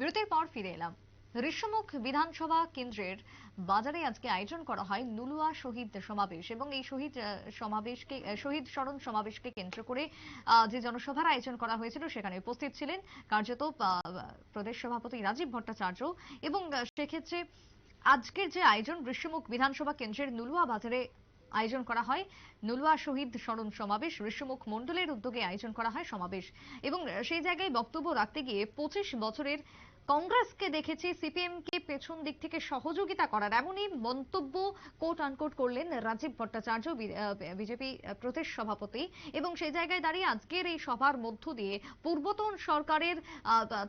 বিরতির পর ফিরে এলাম। ঋষ্যমুখ বিধানসভা কেন্দ্রের বাজারে আজকে আয়োজন করা হয় নুলুয়া শহীদ সমাবেশ এবং এই শহীদ সমাবেশকে শহীদ স্মরণ সমাবেশকে কেন্দ্র করে যে জনসভার আয়োজন করা হয়েছিল সেখানে উপস্থিত ছিলেন কার্যত প্রদেশ সভাপতি রাজীব ভট্টাচার্য এবং সেক্ষেত্রে আজকের যে আয়োজন ঋষ্যমুখ বিধানসভা কেন্দ্রের নুলুয়া বাজারে আয়োজন করা হয়। নুলুয়া শহীদ স্মরণ সমাবেশ ঋষ্যমুখ মণ্ডলের উদ্যোগে আয়োজন করা হয় সমাবেশ। এবং সেই জায়গায় বক্তব্য রাখতে গিয়ে পঁচিশ বছরের কংগ্রেসকে দেখেছি সিপিএম কে পেছন দিক থেকে সহযোগিতা করার এমনই মন্তব্য কোট আনকোট করলেন রাজীব ভট্টাচার্য বিজেপি প্রদেশ সভাপতি। এবং সেই জায়গায় দাঁড়িয়ে আজকের এই সভার মধ্য দিয়ে পূর্বতন সরকারের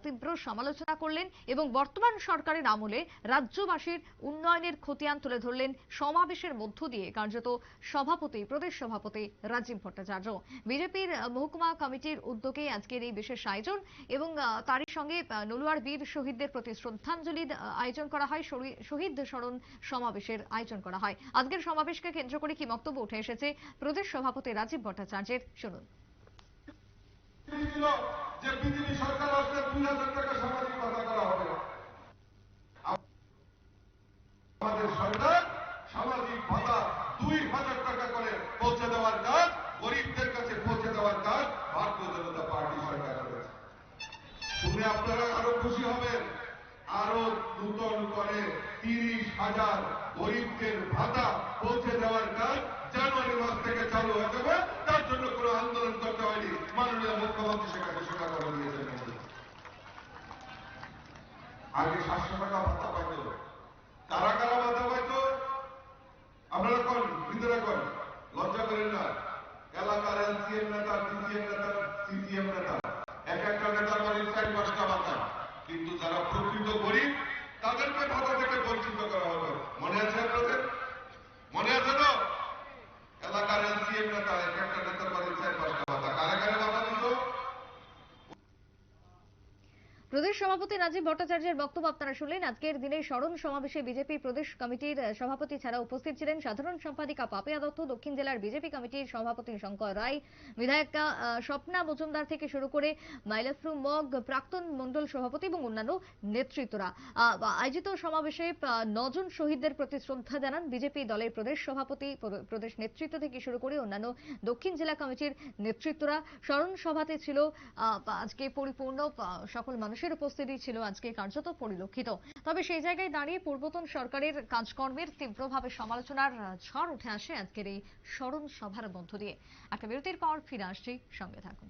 তীব্র সমালোচনা করলেন এবং বর্তমান সরকারের আমলে রাজ্যবাসীর উন্নয়নের খতিয়ান তুলে ধরলেন সমাবেশের মধ্য দিয়ে। কার্যত সভাপতি, প্রদেশ সভাপতি রাজীব ভট্টাচার্য। বিজেপির মহকুমা কমিটির উদ্যোগে আজকের এই বিশেষ আয়োজন এবং তারই সঙ্গে নলুয়ার বীর শহীদদের প্রতি শ্রদ্ধাঞ্জলি আয়োজন করা হয় শহীদ স্মরণ সমাবেশের আয়োজন করা হয়। আজকের সমাবেশকে কেন্দ্র করে কি বক্তব্য উঠে এসেছে প্রদেশ সভাপতি রাজীব ভট্টাচার্যের? শুনুন। সামাজিক সামাজিক ভাতা দুই হাজার টাকা করে পৌঁছে দেওয়ার কাজ, গরিবদের কাছে পৌঁছে দেওয়ার কাজ ভারতীয় জনতা পার্টি সরকার করেছে। শুনে আপনারা আরও খুশি হবেন। আরও নূতন করে তিরিশ হাজার গরিবদের ভাতা পৌঁছে দেওয়ার কাজ জানুয়ারি মাস থেকে চালু হয়ে যাবে তার জন্য কোনো আন্দোলন করতে হয়নি। মাননীয় মুখ্যমন্ত্রী সেখানে স্বীকার করে দিয়েছেন। আগে সাতশো টাকা ভাতা পাইত। পাঁচটা ভাতা কিন্তু যারা প্রকৃত গরিব তাদেরকে ভাতা থেকে বঞ্চিত করা হবে। মনে আছে আপনাদের মনে আছে তো এলাকার এলসিএম নেতা এক একটা নেতার বাড়ির চার পাঁচটা ভাতা কারে কারে ভাতা দিত প্রদেশ সভাপতি রাজীব ভট্টাচার্যের বক্তব্য আপনারা শুনলেন। আজকের দিনে স্মরণ সমাবেশে বিজেপি প্রদেশ কমিটির সভাপতি ছাড়া উপস্থিত ছিলেন সাধারণ সম্পাদিকা পাপিয়া দত্ত, দক্ষিণ জেলার বিজেপি কমিটির সভাপতি শঙ্কর রায়, বিধায়িকা স্বপ্না মজুমদার থেকে শুরু করে মাইলাফ্রু মগ, প্রাক্তন মন্ডল সভাপতি এবং অন্যান্য নেতৃত্বরা। আয়োজিত সমাবেশে নজন শহীদদের প্রতি শ্রদ্ধা জানান বিজেপি দলের প্রদেশ সভাপতি প্রদেশ নেতৃত্ব থেকে শুরু করে অন্যান্য দক্ষিণ জেলা কমিটির নেতৃত্বরা। স্মরণ সভাতে ছিল আজকে পরিপূর্ণ সকল মানুষের উপস্থিতি। ছিল আজকে কার্যত পরিলক্ষিত। তবে সেই জায়গায় দাঁড়িয়ে পূর্বতন সরকারের কাজকর্মের তীব্রভাবে সমালোচনার ঝড় উঠে আসে আজকের এই স্মরণ সভার মধ্য দিয়ে। একটা বিরতির পর ফিরে আসছি সঙ্গে থাকুন।